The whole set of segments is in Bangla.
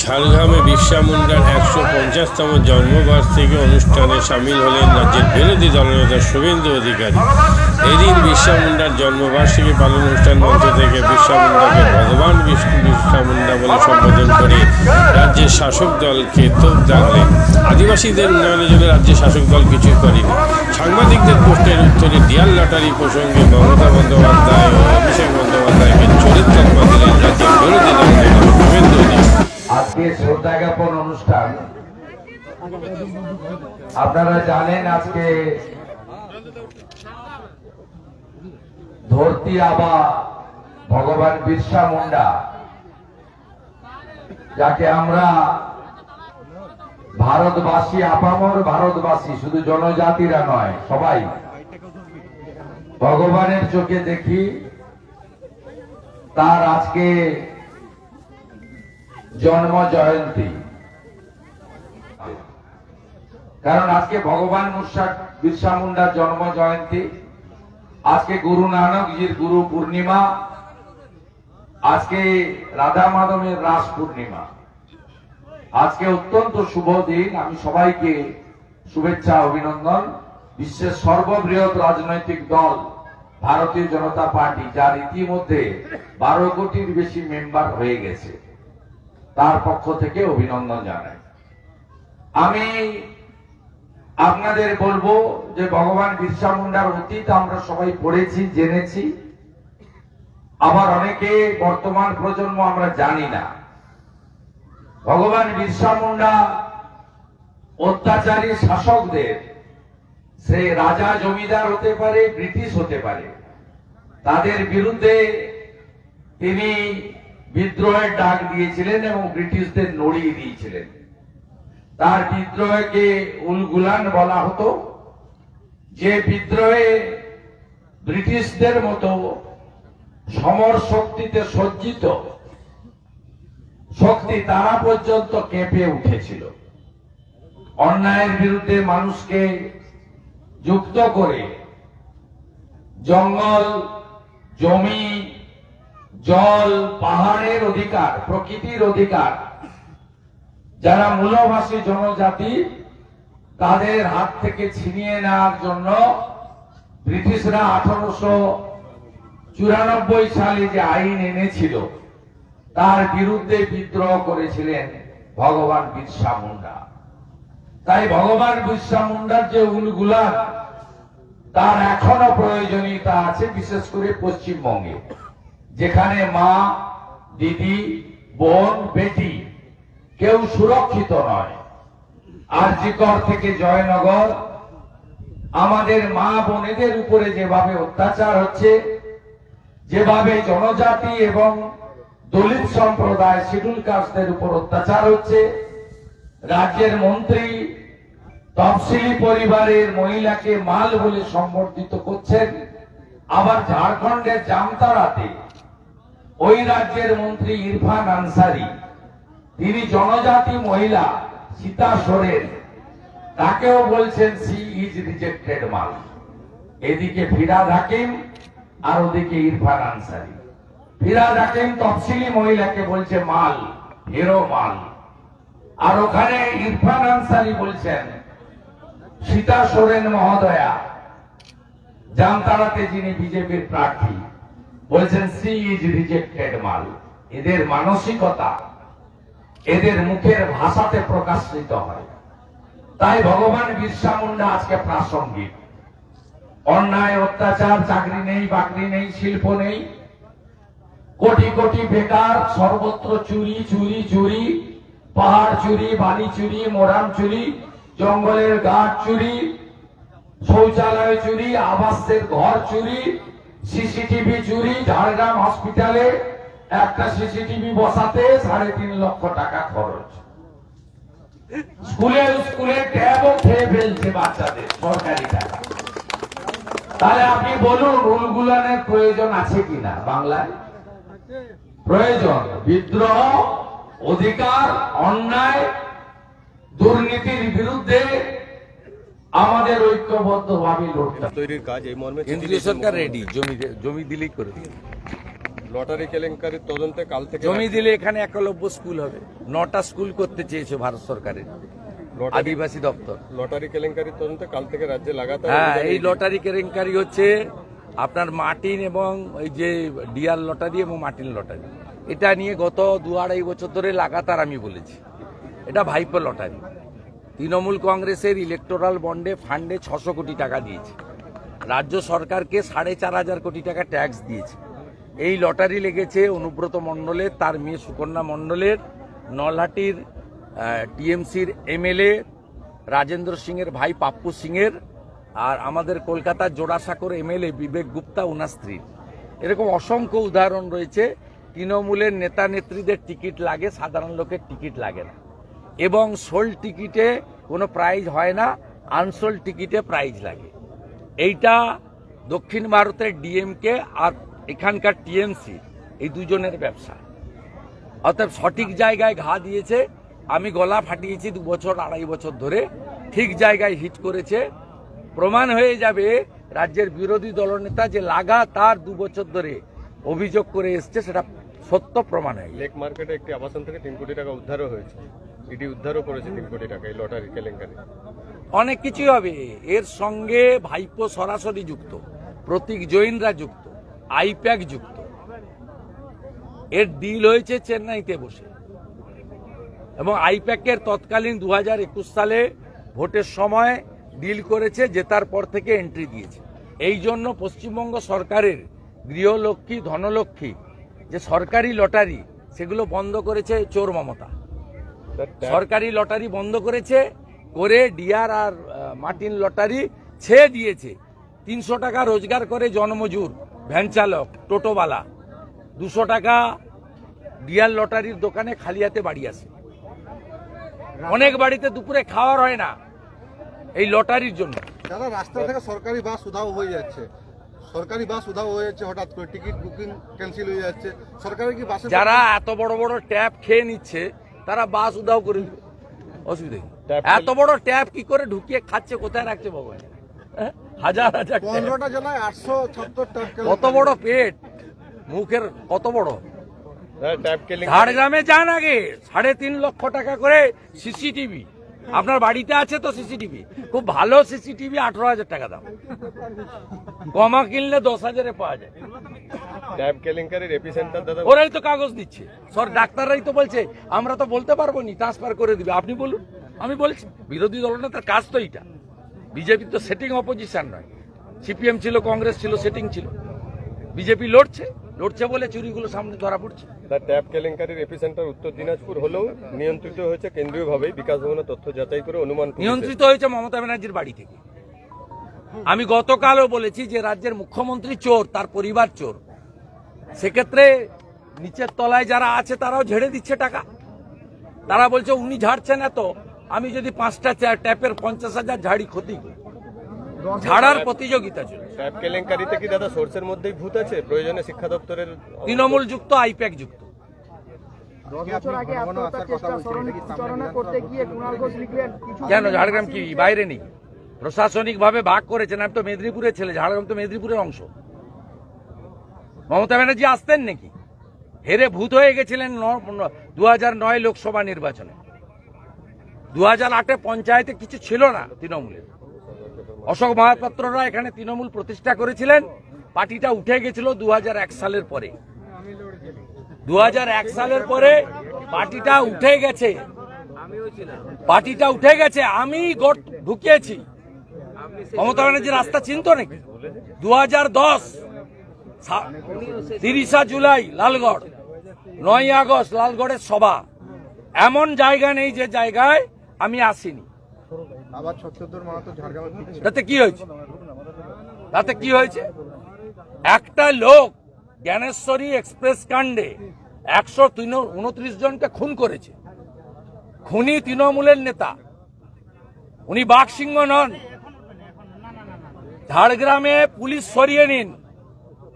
ঝাড়গ্রামে বিরসা মুন্ডার একশো পঞ্চাশতম জন্মবার্ষিকী অনুষ্ঠানে সামিল হলেন রাজ্যের বিরোধী দলনেতা শুভেন্দু অধিকারী। এদিন বিরসা মুন্ডার জন্মবার্ষিকী পালন অনুষ্ঠান মঞ্চ থেকে বিরসা মুন্ডাকে ভগবান বিরসা মুন্ডা বলে সম্বোধন করে রাজ্যের শাসক দলকে তোপ দাগলেন আদিবাসীদের উন্নয়নের জন্য রাজ্যের শাসক দল কিছুই করেনি। সাংবাদিকদের প্রশ্নের উত্তরে ডিয়াল লটারি প্রসঙ্গে মমতা বন্দ্যোপাধ্যায় ও অভিষেক বন্দ্যোপাধ্যায়কে চরিত্র দিলেন রাজ্যের বিরোধী দলনেতা শুভেন্দু অধিকারী। আজকে শ্রদ্ধা জ্ঞাপন অনুষ্ঠান। আপনারা জানেন আজকে ধরতি আবা ভগবান বিরসা মুন্ডা, যাকে আমরা ভারতবাসী, আপামর ভারতবাসী, শুধু জনজাতিরা নয়, সবাই ভগবানের চোখে দেখি, তার আজকে জন্ম জয়ন্তী। কারণ আজকে ভগবান মুর্শা বিরসা মুন্ডার জন্ম জয়ন্তী। আজকে গুরু নানকজির গুরু পূর্ণিমা। আজকে রাধা মাধবের রাস পূর্ণিমা। আজকে অত্যন্ত শুভ দিন। আমি সবাইকে শুভেচ্ছা, অভিনন্দন। বিশ্বের সর্ববৃহৎ রাজনৈতিক দল ভারতীয় জনতা পার্টি, যার ইতিমধ্যে বারো কোটির বেশি মেম্বার হয়ে গেছে। তার পক্ষ থেকে অভিনন্দন জানাই। আমি আপনাদের বলব যে ভগবান বিরসা মুন্ডার অতীত আমরা সবাই পড়েছি, জেনেছি। আবার অনেকে বর্তমান প্রজন্ম আমরা জানি না। ভগবান বিরসা মুন্ডা অত্যাচারী শাসকদের, সে রাজা জমিদার হতে পারে, ব্রিটিশ হতে পারে। তাদের বিরুদ্ধে তিনি বিদ্রোহের ডাক দিয়েছিলেন এবং ব্রিটিশদের নড়িয়ে দিয়েছিলেন। তার বিদ্রোহকে উলগুলান বলা হতো। যে বিদ্রোহে ব্রিটিশদের মতো সমর শক্তিতে সজ্জিত শক্তি তারা পর্যন্ত কেঁপে উঠেছিল। অন্যায়ের বিরুদ্ধে মানুষকে যুক্ত করে জঙ্গল, জমি জল, পাহাড়ের অধিকার, প্রকৃতির অধিকার। যারা মূলভাষী জনজাতি, তাদের হাত থেকে ছিনিয়ে নেওয়ার জন্য ব্রিটিশরা আঠারোশো চুরানব্বই সালে যে আইন এনেছিল, তার বিরুদ্ধে বিদ্রোহ করেছিলেন ভগবান বিরসা মুন্ডা। তাই ভগবান বিরসা মুন্ডার যে উলগুলান, তার এখনও প্রয়োজনীয়তা আছে, বিশেষ করে পশ্চিমবঙ্গে। যেখানে মা, দিদি, বোন, বেটি কেউ সুরক্ষিত নয়। আরজিকর থেকে জয়নগর, আমাদের মা বোনেদের উপরে যেভাবে অত্যাচার হচ্ছে, যেভাবে জনজাতি এবং দলিত সম্প্রদায় শিডুল কাস্টদের উপর অত্যাচার হচ্ছে, রাজ্যের মন্ত্রী তফসিলি পরিবারের মহিলাকে মাল বলে সম্বর্ধিত করছেন, আবার ঝাড়খণ্ডের জামতারাতে ওই রাজ্যের মন্ত্রী ইরফান আনসারি। তিনি জনজাতি মহিলা, সীতা সোরেন। তাকেও বলছেন, সি ইজ রিজেক্টেড মাল। এদিকে ফিরাদ হাকিম আর ওদিকে ইরফান আনসারি। ফিরাদ হাকিম তফসিলি মহিলাকে বলছে, মাল হিরো মাল। আর ওখানে ইরফান আনসারি বলছেন, সীতা সোরেন মহোদয়া জামতারাতে যিনি বিজেপির প্রার্থী বলছেন, সি ইজ রিজেক্টেড মাল। এদের মানসিকতা, এদের মুখের ভাষাতে প্রকাশিত হয়। তাই ভগবান বিরসা মুন্ডা আজকে প্রাসঙ্গিক। অন্যায়, অত্যাচার, চাকরি নেই, বাকরি নেই, শিল্প নেই। কোটি কোটি বেকার, সর্বত্র চুরি চুরি চুরি, পাহাড় চুরি, বালি চুরি, মোরাম চুরি, জঙ্গলের গাছ চুরি, শৌচালয় চুরি, আবাসের ঘর চুরি সিসিটিভি চুরি ঝাড়গ্রাম হসপিটালে একটা সিসিটিভি বসাতে সাড়ে তিন লক্ষ টাকা খরচ। স্কুলে স্কুলে ট্যাবও খেয়ে ফেলছে বাচ্চাদের সরকারি টাকা। তাহলে আপনি বলুন, রুলগুলানের প্রয়োজন আছে কিনা বাংলায়? প্রয়োজন, বিদ্রোহ, অধিকার, অন্যায়, দুর্নীতির বিরুদ্ধে আমাদের ঐক্যবদ্ধ ভাবে লড়তে। তৈরির কাজ এই মর্মে কেন্দ্রীয় সরকার রেডি জমি জমি দিলেই করে লটারি কেলেঙ্কারির তদন্তে কাল থেকে জমি দিলে এখানে একলব্য স্কুল হবে। নটা স্কুল করতে চেয়েছে ভারত সরকারের। আদিবাসী দপ্তর। লটারি কেলেঙ্কারির তদন্তে কাল থেকে রাজ্যে লাগাতার হ্যাঁ এই লটারি কেলেঙ্কারি হচ্ছে আপনার মার্টিন এবং এই যে ডিয়ার লটারি এবং মার্টিন লটারি। এটা নিয়ে গত দু আড়াই বছর ধরে লাগাতার আমি বলেছি। এটা ভাইপো লটারি। তৃণমূল কংগ্রেসের ইলেকটোরাল বন্ডে ফান্ডে ছশো কোটি টাকা দিয়েছে। রাজ্য সরকারকে সাড়ে চার হাজার কোটি টাকা ট্যাক্স দিয়েছে। এই লটারি লেগেছে অনুব্রত মণ্ডলের, তার মেয়ে সুকন্যা মণ্ডলের, নলহাটির টিএমসির এমএলএ, রাজেন্দ্র সিংয়ের ভাই পাপ্পু সিংয়ের, আর আমাদের কলকাতার জোড়াসাঁকোর এমএলএ বিবেক গুপ্তা ওনার স্ত্রীর এরকম অসংখ্য উদাহরণ রয়েছে। তৃণমূলের নেতা নেত্রীদের টিকিট লাগে, সাধারণ লোকের টিকিট লাগে না। এবং সোল টিকিটে কোনো প্রাইজ হয় না, আনসোল টিকিটে প্রাইজ লাগে। এইটা দক্ষিণ ভারতের ডিএমকে আর এখানকার টিএমসি, এই দুজনের ব্যবসা। অর্থাৎ সঠিক জায়গায় ঘা দিয়েছে, আমি গলা ফাটিয়েছি দু বছর, আড়াই বছর ধরে, ঠিক জায়গায় হিট করেছে। প্রমাণ হয়ে যাবে রাজ্যের বিরোধী দলনেতা যে লাগাতার দু বছর ধরে অভিযোগ করে এসছে, সেটা সত্য প্রমাণ হয়ে। লেক মার্কেটে একটি আবাসন থেকে তিন কোটি টাকা উদ্ধারও হয়েছে। ইডি উদ্ধারও করেছে তিন কোটি টাকা এই লটারি কেলেঙ্কারি। অনেক কিছুই হবে। এর সঙ্গে ভাইপো সরাসরি যুক্ত, প্রতীক জৈনরা যুক্ত, আইপ্যাক যুক্ত। এর ডিল হয়েছে চেন্নাইতে বসে। এবং আইপ্যাকের তৎকালীন দুহাজার একুশ সালে ভোটের সময় ডিল করেছে, জেতার পর থেকে এন্ট্রি দিয়েছে। এই জন্য পশ্চিমবঙ্গ সরকারের গৃহলক্ষ্মী, ধনলক্ষ্মী যে সরকারি লটারি, সেগুলো বন্ধ করেছে চোর মমতা। সরকারি লটারি বন্ধ করেছে করে ডিয়ার আর মার্টিন লটারি ছেড়ে দিয়েছে। তিনশো টাকা রোজগার করে জনমজুর ভ্যান চালক টোটোওয়ালা। দুশো টাকা ডিয়ার লটারির দোকানে খালি হাতে বাড়ি আসে। অনেক বাড়িতে দুপুরে খাওয়ার হয় না এই লটারির জন্য। দাদা রাস্তা থেকে সরকারি বাস উধাও হয়ে যাচ্ছে। সরকারি বাস উধাও হয়ে যাচ্ছে হঠাৎ করে টিকিট বুকিং ক্যান্সেল হয়ে যাচ্ছে। সরকারি কি বাসে যারা এত বড় বড় ট্যাপ খেয়ে নিচ্ছে তারা বাস উদাও করে দিবে অসুবিধা কি? এত বড় ট্যাপ কি করে ঢুকিয়ে খাচ্ছে কোথায় রাখছে ভগবান? হ্যাঁ? হাজার হাজার পনেরোটা জেলায় আটশো ছত্তর কত বড় পেট? মুখের কত বড়? হ্যাঁ, ঝাড়গ্রামে যান আগে। সাড়ে তিন লক্ষ টাকা করে সিসিটিভি। আপনার বাড়িতে আছে তো সিসিটিভি? খুব ভালো সিসিটিভি আঠারো হাজার টাকা দাম। কমা কিনলে দশ হাজারে পাওয়া যায়। ট্যাপ কেলেঙ্কারির এপিসেন্টার দাদা ওরাই তো কাগজ দিচ্ছে। সর ডাক্তাররাই তো বলছে আমরা তো বলতে পারব নি ট্রান্সফার করে দিবে। আপনি বলুন আমি বলছি বিরোধী দলনেতার কাজ তো এইটা। বিজেপি তো সেটিং অপোজিশন নয়। সিপিএম ছিল কংগ্রেস ছিল সেটিং ছিল। বিজেপি লড়ছে লড়ছে বলে চুরিগুলো সামনে ধরা পড়ছে। তার ট্যাপ কেলেঙ্কারির এপিসেন্টার উত্তর দিনাজপুর হলেও নিয়ন্ত্রিত হয়েছে কেন্দ্রীয়ভাবে বিকাশ ভবনের তথ্য যাচাই করে অনুমান নিয়ন্ত্রিত হয়েছে মমতা ব্যানার্জির বাড়ি থেকে। আমি গতকালও বলেছি যে রাজ্যের মুখ্যমন্ত্রী চোর তার পরিবার চোর। সেক্ষেত্রে নিচের তলায় যারা আছে তারাও ঝেড়ে দিচ্ছে টাকা। তারা বলছে উনি ঝাড়ছেন এত। আমি যদি পাঁচটা ট্যাপের পঞ্চাশ হাজার ঝাড়ি ক্ষতি করি। ঝাড়ার প্রতিযোগিতা চলছে। ট্যাপ কেলেঙ্কারিতে কি দাদা সোর্সের মধ্যেই ভূত আছে? প্রয়োজনে শিক্ষা দপ্তরের তৃণমূল যুক্ত আইপ্যাক যুক্ত। কেন ঝাড়গ্রাম কি বাইরে নেই? প্রশাসনিক ভাবে ভাগ করেছেন। আমি তো মেদিনীপুরের ছেলে, ঝাড়গ্রাম তো মেদিনীপুরের অংশ। মমতা ব্যানার্জি আসতেন নাকি? হেরে ভূত হয়ে গেছিলেন দু নয় লোকসভা নির্বাচনে। দু হাজার আটে পঞ্চায়েতে কিছু ছিল না তৃণমূলের। অশোক মহাপাত্ররা এখানে তৃণমূল প্রতিষ্ঠা করেছিলেন। পার্টিটা উঠে গেছিল দু হাজার এক সালের পরে। দু হাজার এক সালের পরে পার্টিটা উঠে গেছে। পার্টিটা উঠে গেছে, আমি গট ঢুকিয়েছি। মমতা ব্যানার্জি রাস্তা চিনত নাকি? দু হাজার দশ তিরিশা জুলাই লালগড়। নয় আগস্ট লালগড়ের সভা। এমন জায়গা নেই যে জায়গায় আমি আসিনি। তাতে কি হয়েছে? তাতে কি হয়েছে? একটা লোক জ্ঞানেশ্বরী এক্সপ্রেস কাণ্ডে একশো উনত্রিশ জনকে খুন করেছে। খুনি তৃণমূলের নেতা। উনি বাঘসিংহ নন। ঝাড়গ্রামে পুলিশ সরিয়ে নিন,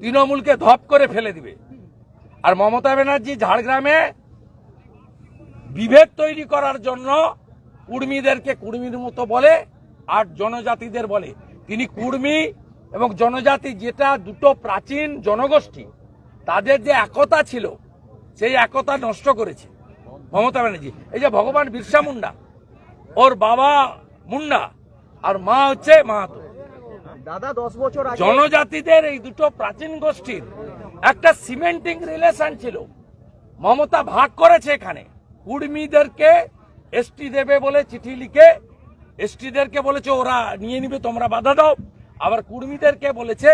তৃণমূলকে ধপ করে ফেলে দিবে। আর মমতা ব্যানার্জি ঝাড়গ্রামে বিভেদ তৈরি করার জন্য কুর্মীদেরকে কুর্মীর মতো বলে আর জনজাতিদের বলে। তিনি কুর্মী এবং জনজাতি যেটা দুটো প্রাচীন জনগোষ্ঠী, তাদের যে একতা ছিল, সেই একতা নষ্ট করেছে মমতা ব্যানার্জি। এই যে ভগবান বিরসা মুন্ডা, ওর বাবা মুন্ডা, আর মা হচ্ছে মাহাতো। দাদা দশ বছর জনজাতিদের এই দুটো প্রাচীন গোষ্ঠীর একটা সিমেন্টিং রিলেশন ছিল। মমতা ভাগ করেছে এখানে। কুর্মীদেরকে এসটি দেবে বলে চিঠি লিখে এসটিদেরকে বলেছে ওরা নিয়ে নিবে তোমরা বাধা দাও। আবার কুর্মীদেরকে বলেছে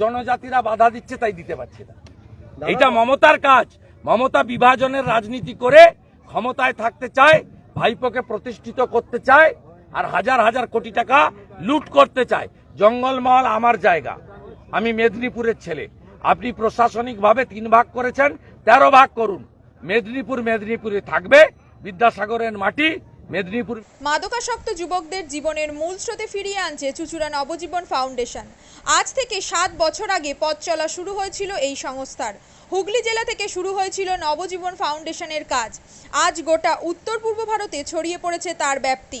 জনজাতিরা বাধা দিচ্ছে তাই দিতে পারছে না। এটা মমতার কাজ। মমতা বিভাজনের রাজনীতি করে ক্ষমতায় থাকতে চায় ভাইপোকে প্রতিষ্ঠিত করতে চায় আর হাজার হাজার কোটি টাকা লুট করতে চায়। জঙ্গলমহল আমার জায়গা। আমি মেদিনীপুরের ছেলে। আপনি প্রশাসনিকভাবে তিন ভাগ করেছেন, তেরো ভাগ করুন। মেদিনীপুর মেদিনীপুরে থাকবে, বিদ্যাসাগরের মাটি মেদিনীপুর মাদকাসক্ত যুবকদের জীবনের মূল স্রোতে ফিরিয়ে আনছে চুচুড়া নবজীবন ফাউন্ডেশন। আজ থেকে সাত বছর আগে পথ চলা শুরু হয়েছিল এই সংস্থার। হুগলি জেলা থেকে শুরু হয়েছিল নবজীবন ফাউন্ডেশনের কাজ। আজ গোটা উত্তর পূর্ব ভারতে ছড়িয়ে পড়েছে তার ব্যাপ্তি।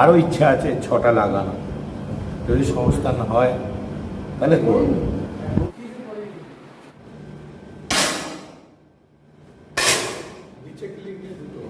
আরও ইচ্ছা আছে ছটা লাগানো। যদি সংস্থান হয় তাহলে করব। দুটো।